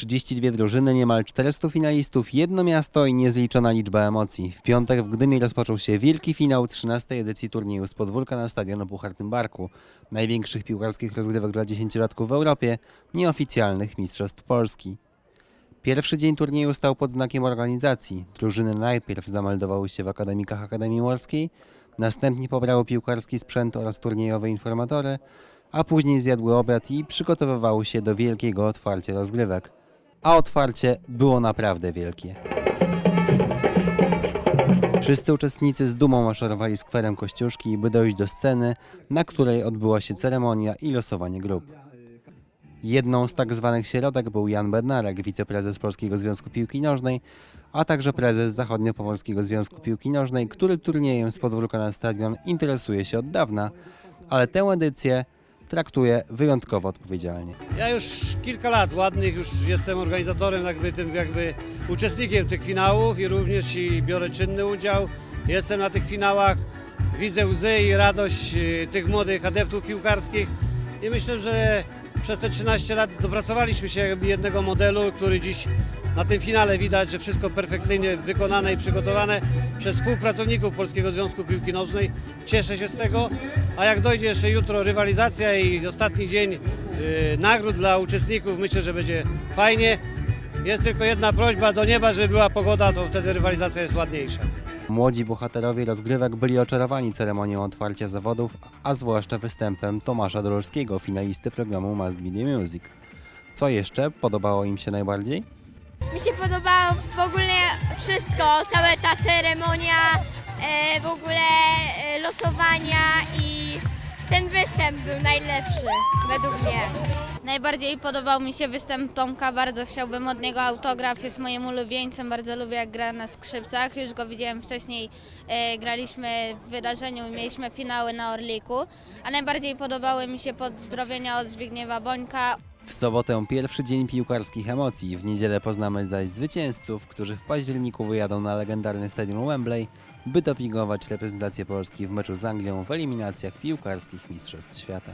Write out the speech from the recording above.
32 drużyny, niemal 400 finalistów, jedno miasto i niezliczona liczba emocji. W piątek w Gdyni rozpoczął się wielki finał 13. edycji turnieju z podwórka na stadionu Puchartym Barku. Największych piłkarskich rozgrywek dla dziesięciolatków w Europie, nieoficjalnych Mistrzostw Polski. Pierwszy dzień turnieju stał pod znakiem organizacji. Drużyny najpierw zameldowały się w akademikach Akademii Morskiej, następnie pobrały piłkarski sprzęt oraz turniejowe informatory, a później zjadły obiad i przygotowywały się do wielkiego otwarcia rozgrywek. A otwarcie było naprawdę wielkie. Wszyscy uczestnicy z dumą maszerowali skwerem Kościuszki, by dojść do sceny, na której odbyła się ceremonia i losowanie grup. Jedną z tak zwanych środek był Jan Bednarek, wiceprezes Polskiego Związku Piłki Nożnej, a także prezes Zachodniopomorskiego Związku Piłki Nożnej, który turniejem z podwórka na stadion interesuje się od dawna, ale tę edycję traktuje wyjątkowo odpowiedzialnie. Ja już kilka lat ładnych już jestem organizatorem, jakby tym jakby uczestnikiem tych finałów i również i biorę czynny udział. Jestem na tych finałach, widzę łzy i radość y, tych młodych adeptów piłkarskich i myślę, że przez te 13 lat dopracowaliśmy się jakby jednego modelu, który dziś na tym finale widać, że wszystko perfekcyjnie wykonane i przygotowane przez współpracowników Polskiego Związku Piłki Nożnej. Cieszę się z tego, a jak dojdzie jeszcze jutro rywalizacja i ostatni dzień y, nagród dla uczestników, myślę, że będzie fajnie. Jest tylko jedna prośba do nieba, żeby była pogoda, to wtedy rywalizacja jest ładniejsza. Młodzi bohaterowie rozgrywek byli oczarowani ceremonią otwarcia zawodów, a zwłaszcza występem Tomasza Dolorskiego, finalisty programu Must The Music. Co jeszcze podobało im się najbardziej? Mi się podobało w ogóle wszystko, cała ta ceremonia, e, w ogóle e, losowania i ten występ był najlepszy według mnie. Najbardziej podobał mi się występ Tomka, bardzo chciałbym od niego autograf, jest moim ulubieńcem, bardzo lubię jak gra na skrzypcach, już go widziałem wcześniej, e, graliśmy w wydarzeniu mieliśmy finały na Orliku, a najbardziej podobały mi się pozdrowienia od Zbigniewa Bońka, W sobotę pierwszy dzień piłkarskich emocji, w niedzielę poznamy zaś zwycięzców, którzy w październiku wyjadą na legendarny stadion Wembley, by dopingować reprezentację Polski w meczu z Anglią w eliminacjach piłkarskich Mistrzostw Świata.